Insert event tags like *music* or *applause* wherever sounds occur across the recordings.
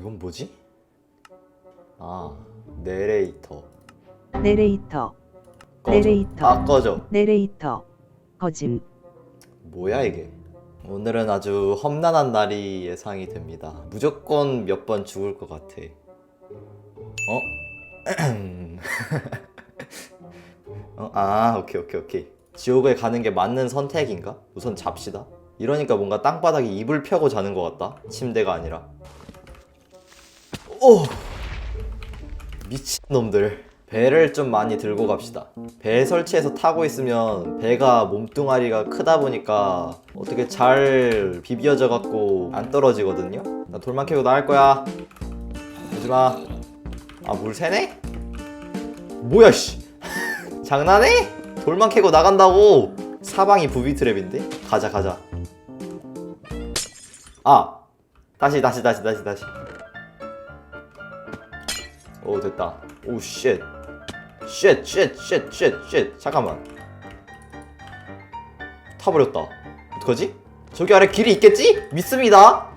이건 뭐지? 아 내레이터 내레이터 꺼져. 내레이터. 아 꺼져 내레이터 거짐 뭐야 이게 오늘은 아주 험난한 날이 예상이 됩니다 무조건 몇 번 죽을 것 같아 어? *clears throat* 어? 아 오케이 오케이 오케이 지옥에 가는 게 맞는 선택인가? 우선 잡시다 이러니까 뭔가 땅바닥에 이불 펴고 자는 것 같다 침대가 아니라 오! 미친놈들. 배를 좀 많이 들고 갑시다. 배 설치해서 타고 있으면 배가 몸뚱아리가 크다 보니까 어떻게 잘 비벼져 갖고 안 떨어지거든요? 나 돌만 캐고 나갈 거야. 오지마. 아물 새네? 뭐야 씨. *laughs* 장난해? 돌만 캐고 나간다고? 사방이 부비 트랩인데? 가자 가자. 아 다시 다시 다시 다시 다시 오 됐다 오 쉣. 쉣, 쉣, 쉣, 쉣, 쉣. 잠깐만. 타버렸다. 어떡하지? 저기 아래 길이 있겠지? 믿습니다.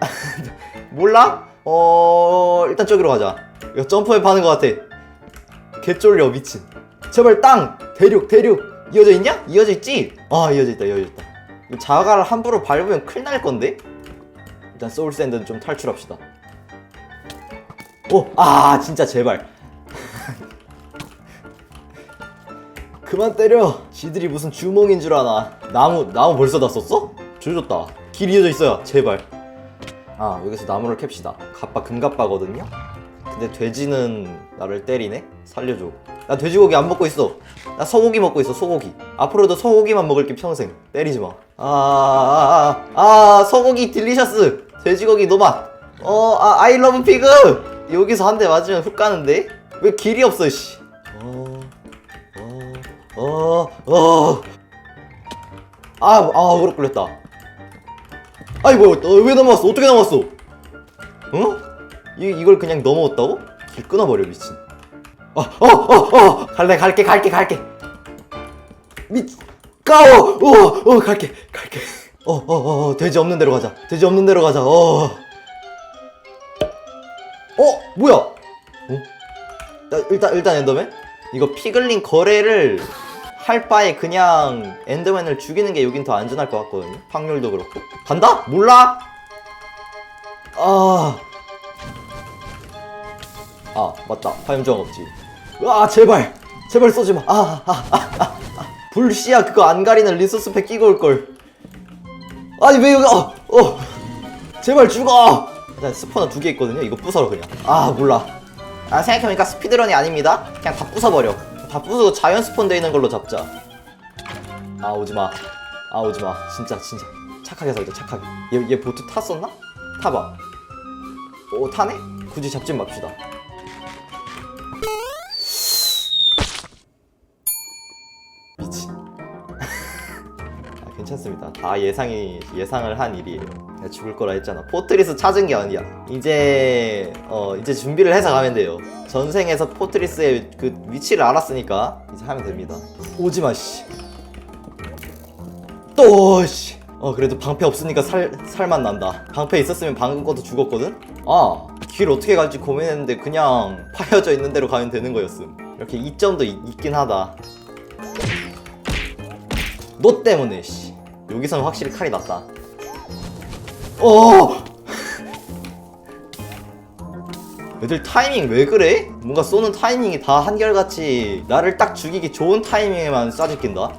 *laughs* 몰라? 어, 일단 저기로 가자. 이거 점프해 파는 것 같아. 개 쫄려, 미친. 제발 땅! 대륙, 대륙! 이어져 있냐? 이어져 있지? 아, 이어져 있다, 이어져 있다. 자가를 함부로 밟으면 큰일 날 건데? 일단 소울샌드는 좀 탈출합시다. 오! 아, 진짜 제발. 그만 때려. 지들이 무슨 주몽인 줄 아나. 나무 나무 벌써 다 썼어? 조졌다. 길 이어져 있어요. 제발. 아 여기서 나무를 캡시다. 갑바 금갑바거든요. 근데 돼지는 나를 때리네. 살려줘. 나 돼지고기 안 먹고 있어. 나 소고기 먹고 있어. 소고기. 앞으로도 소고기만 먹을게 평생. 때리지 마. 아 아 아 아, 아, 아, 소고기 딜리셔스. 돼지고기 노맛. 어, 아, 아이 러브 피그. 여기서 한 대 맞으면 훅 가는데? 왜 길이 없어, 씨. 어. 어, 어. 아, 아, 그렇 걸렸다. 아이, 뭐야, 어, 왜 넘어왔어? 어떻게 넘어왔어? 어? 이, 이걸 그냥 넘어왔다고? 길 끊어버려, 미친. 어, 어, 어, 어! 갈래, 갈게, 갈게, 갈게. 미, 까워! 어, 어, 갈게, 갈게. 어, 어, 어, 어, 돼지 없는 데로 가자. 돼지 없는 데로 가자, 어. 어, 뭐야? 어? 나, 일단, 일단 엔더맨? 이거 피글린 거래를 할 바에 그냥 엔더맨을 죽이는 게 여긴 더 안전할 것 같거든요. 확률도 그렇고. 간다? 몰라? 아. 아, 맞다. 화염정 없지. 아, 제발. 제발 쏘지 마. 아, 아, 아, 아. 아. 불씨야 그거 안 가리는 리소스 팩 끼고 올 걸. 아니 왜 여기 어, 어. 제발 죽어. 일단 스포너 두개 있거든요. 이거 부숴라 그냥. 아, 몰라. 아 생각해보니까 스피드런이 아닙니다. 그냥 다 부숴버려. 다 부수고 자연 스폰 돼 있는 걸로 잡자. 아 오지마. 아 오지마. 진짜 진짜. 착하게 살자 착하게. 얘, 얘 보트 탔었나? 타봐. 오 타네? 굳이 잡지 맙시다. 미친. *laughs* 아 괜찮습니다. 다 예상이 예상을 한 일이에요 내가 죽을 거라 했잖아. 포트리스 찾은 게 아니야. 이제 어 이제 준비를 해서 가면 돼요. 전생에서 포트리스의 그 위치를 알았으니까 이제 하면 됩니다. 오지 마 씨 또 씨. 어 그래도 방패 없으니까 살 살만 난다. 방패 있었으면 방금 것도 죽었거든? 아 길 어떻게 갈지 고민했는데 그냥 *laughs* 파여져 있는 대로 가면 되는 거였음. 이렇게 이점도 있, 있긴 하다. 너 때문에 씨. 여기서는 확실히 칼이 낫다 어. *laughs* 애들 타이밍 왜 그래? 뭔가 쏘는 타이밍이 다 한결같이 나를 딱 죽이기 좋은 타이밍에만 쏴짓긴다.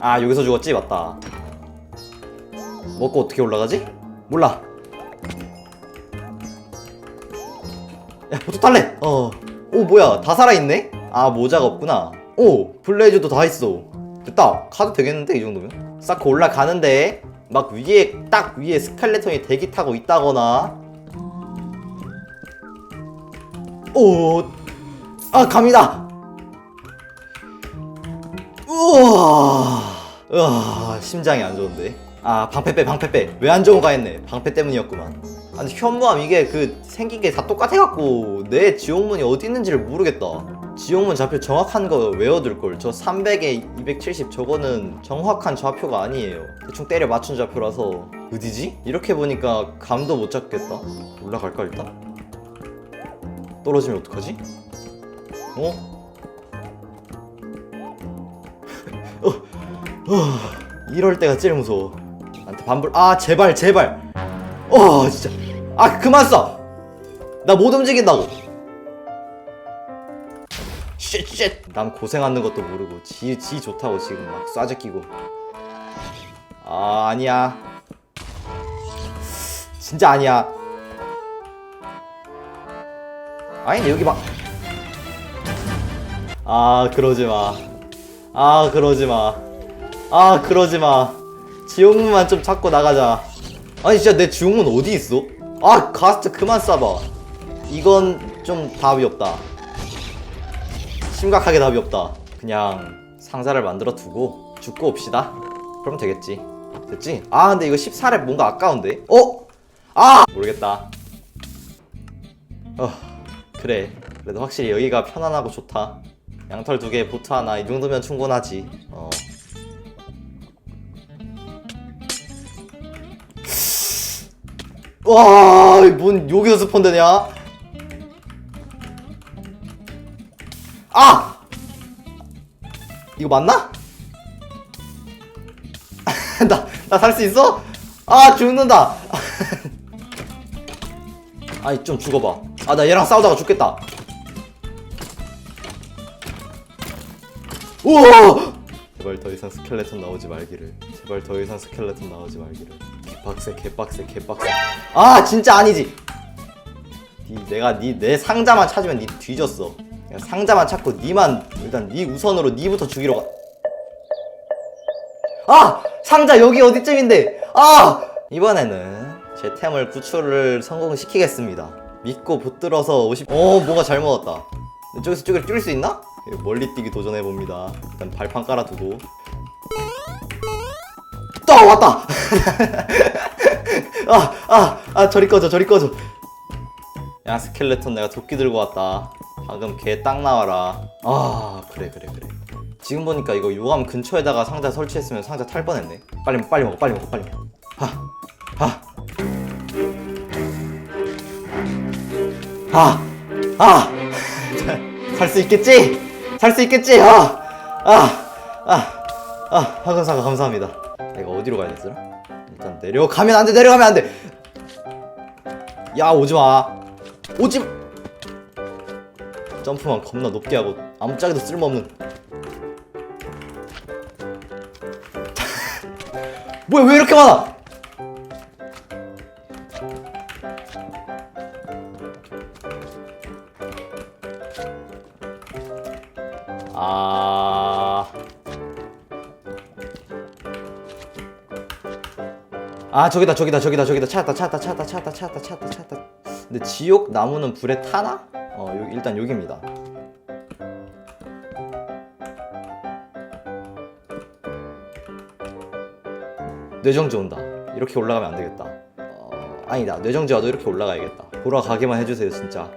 아 여기서 죽었지? 맞다. 먹고 어떻게 올라가지? 몰라. 야 보트 탈래. 어오 뭐야? 다 살아있네? 아 모자가 없구나. 오 블레이즈도 다 있어. 됐다. 카드 되겠는데 이 정도면? 쌓고 올라가는데 막 위에 딱 위에 스켈레톤이 대기 타고 있다거나 오, 아 갑니다. 우와, 우와, 심장이 안 좋은데. 아 방패 빼, 방패 빼. 왜 안 좋은가 했네. 방패 때문이었구만. 아니 현무암 이게 그 생긴 게 다 똑같아갖고 내 지옥문이 어디 있는지를 모르겠다. 지옥문 좌표 정확한 거 외워둘 걸. 저 300에 270 저거는 정확한 좌표가 아니에요. 대충 때려 맞춘 좌표라서 어디지? 이렇게 보니까 감도 못 잡겠다. 올라갈까 일단? 떨어지면 어떡하지? 어? *laughs* 어, 어, 이럴 때가 제일 무서워. 나한테 반불. 아 제발 제발. 어 진짜. 아 그만 쏴. 나못 움직인다고. 쉣쉣. 남 고생하는 것도 모르고 지, 지 좋다고 지금 막 쏴제 끼고. 아 아니야. 진짜 아니야. 아니 여기 막. 아 그러지 마. 아 그러지 마. 아 그러지 마. 지옥문만 좀 찾고 나가자. 아니 진짜 내 지옥문 어디 있어? 아 가스트 그만 쏴봐. 이건 좀 답이 없다. 심각하게 답이 없다. 그냥 상자를 만들어 두고 죽고 옵시다. 그럼 되겠지. 됐지? 아 근데 이거 14렙 뭔가 아까운데? 어? 아! 모르겠다. 어 그래. 그래도 확실히 여기가 편안하고 좋다. 양털 두 개, 보트 하나 이 정도면 충분하지. 와, 뭔 여기서 스폰 되냐? 아! 이거 맞나? *laughs* 나, 나 살 수 있어? 아, 죽는다! *laughs* 아니, 좀 죽어봐. 아, 나 얘랑 싸우다가 죽겠다. 우와! 제발 더 이상 스켈레톤 나오지 말기를. 제발 더 이상 스켈레톤 나오지 말기를. 개빡세, 개빡세, 개빡세. 아, 진짜 아니지! 니, 내가 니, 내 상자만 찾으면 니 뒤졌어. 상자만 찾고 니만, 일단 니 우선으로 니부터 죽이러 가. 아! 상자 여기 어디쯤인데! 아! 이번에는 제 템을 구출을 성공시키겠습니다. 믿고 붙들어서 50. 어, 뭐가 잘못 왔다. 저기서 저기를 뛸수 있나? 예, 멀리 뛰기 도전해 봅니다. 일단 발판 깔아두고. 또 왔다. *laughs* 아, 아, 아, 저리 꺼져, 저리 꺼져. 야, 스켈레톤 내가 도끼 들고 왔다. 방금 개 딱 나와라. 아, 그래, 그래, 그래. 지금 보니까 이거 요감 근처에다가 상자 설치했으면 상자 탈 뻔했네. 빨리 먹- 빨리 먹어, 빨리 먹어, 빨리 먹어. 하, 하. 아, 아, *laughs* 살 수 있겠지? 살 수 있겠지? 아, 아, 아, 아, 황금사과 감사합니다. 어디로 가야 되더라? 일단 내려가면 안 돼, 내려가면 안 돼. 야, 오지 마. 오지. 마. 점프만 겁나 높게 하고 아무짝에도 쓸모없는. *laughs* 뭐야, 왜 이렇게 많아? 아. 아 저기다 저기다 저기다 저기다. 찾았다 찾았다 찾았다 찾았다 찾았다 찾았다 찾았다. 근데 지옥 나무는 불에 타나? 어 여기 일단 여기입니다. 뇌정지 온다. 이렇게 올라가면 안 되겠다. 어, 아니다. 뇌정지 와도 이렇게 올라가야겠다. 돌아가게만 해주세요 진짜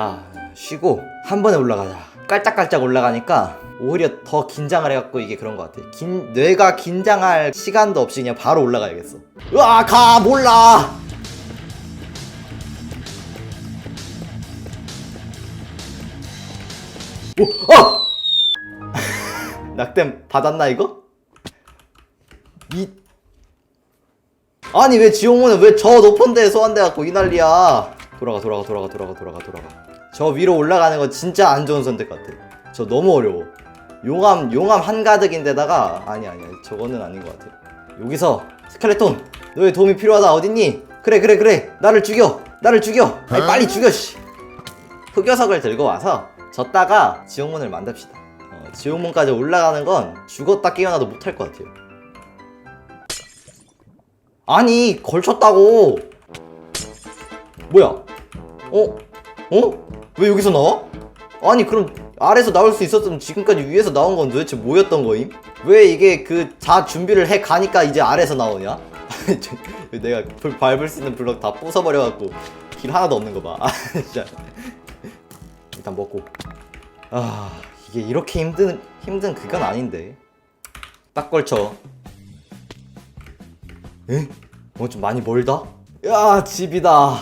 아 쉬고 한 번에 올라가자 깔짝깔짝 올라가니까 오히려 더 긴장을 해갖고 이게 그런 것 같아 긴, 뇌가 긴장할 시간도 없이 그냥 바로 올라가야겠어 으아 가 몰라 오! 어! *laughs* 낙댐 받았나 이거? 이 아니 왜 지옥문은 왜저 높은 데에 소환돼갖고 이 난리야 돌아가 돌아가 돌아가 돌아가 돌아가 돌아가 저 위로 올라가는 건 진짜 안 좋은 선택 같아. 저 너무 어려워. 용암 용암 한가득인데다가 아니 아니 아니, 저거는 아닌 것 같아 여기서 스켈레톤 너의 도움이 필요하다. 어딨니? 그래 그래 그래. 나를 죽여. 나를 죽여. 아니 빨리 죽여 씨. 흑여석을 들고 와서 졌다가 지옥문을 만듭시다. 어, 지옥문까지 올라가는 건 죽었다 깨어나도 못할 것 같아요. 아니 걸쳤다고. 뭐야? 어? 어? 왜 여기서 나와? 아니 그럼 아래서 나올 수 있었으면 지금까지 위에서 나온 건 도대체 뭐였던 거임? 왜 이게 그 다 준비를 해 가니까 이제 아래서 나오냐? 저- *laughs* 내가 불 밟을 수 있는 블럭 다 부숴버려갖고 길 하나도 없는 거 봐. *laughs* 아, 진짜. 일단 먹고. 아 이게 이렇게 힘든 힘든 그건 아닌데. 딱 걸쳐. 에? 어좀 많이 멀다? 야 집이다.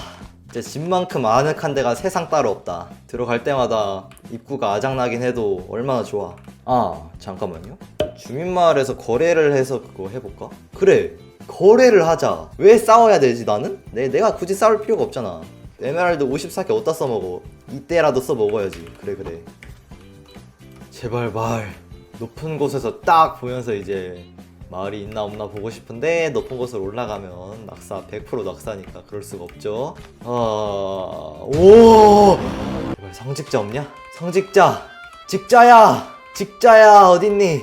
진짜 집만큼 아늑한 데가 세상 따로 없다. 들어갈 때마다 입구가 아작나긴 해도 얼마나 좋아. 아 잠깐만요. 주민마을에서 거래를 해서 그거 해볼까? 그래 거래를 하자. 왜 싸워야 되지 나는? 내 내가 굳이 싸울 필요가 없잖아. 에메랄드 54개 어디다 써먹어? 이때라도 써먹어야지. 그래 그래. 제발 말 높은 곳에서 딱 보면서 이제 마을이 있나 없나 보고 싶은데 높은 곳으로 올라가면 낙사 100% 낙사니까 그럴 수가 없죠. 아, 오, 성직자 없냐? 성직자, 직자야, 직자야 어딨니?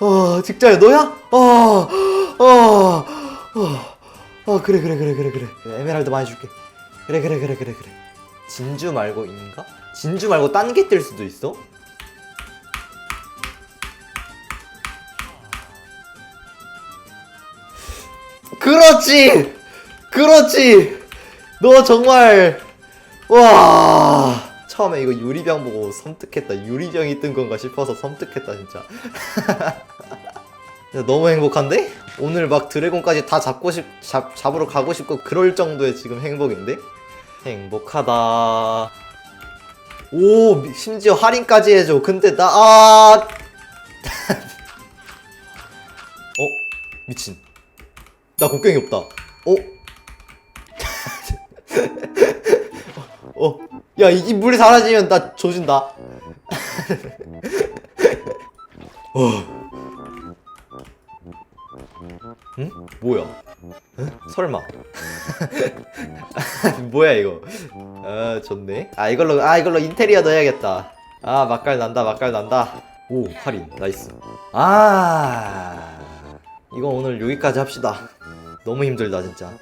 어, 직자야 너야? 어, 어, 어, 어, 그래 그래 그래 그래 그래 에메랄드 많이 줄게. 그래 그래 그래 그래 그래. 진주 말고 인가? 진주 말고 딴 게 뜰 수도 있어? 그렇지! 그렇지! 너 정말 와 처음에 이거 유리병 보고 섬뜩했다 유리병이 뜬 건가 싶어서 섬뜩했다 진짜 *laughs* 야, 너무 행복한데? 오늘 막 드래곤까지 다 잡고 싶 잡, 잡으러 가고 싶고 그럴 정도의 지금 행복인데? 행복하다. 오, 미- 심지어 할인까지 해줘. 근데 나, 아. *laughs* 어? 미친. 나 곡괭이 없다. 어? *laughs* 어? 야, 이, 이 물이 사라지면 나 조진다. *laughs* 어. 응? 뭐야? 응? 설마. *laughs* 뭐야 이거? 아 좋네. 아 이걸로 아 이걸로 인테리어 넣어야겠다. 아 맛깔 난다 맛깔 난다. 오 할인 나이스. 아 이거 오늘 여기까지 합시다. 너무 힘들다 진짜.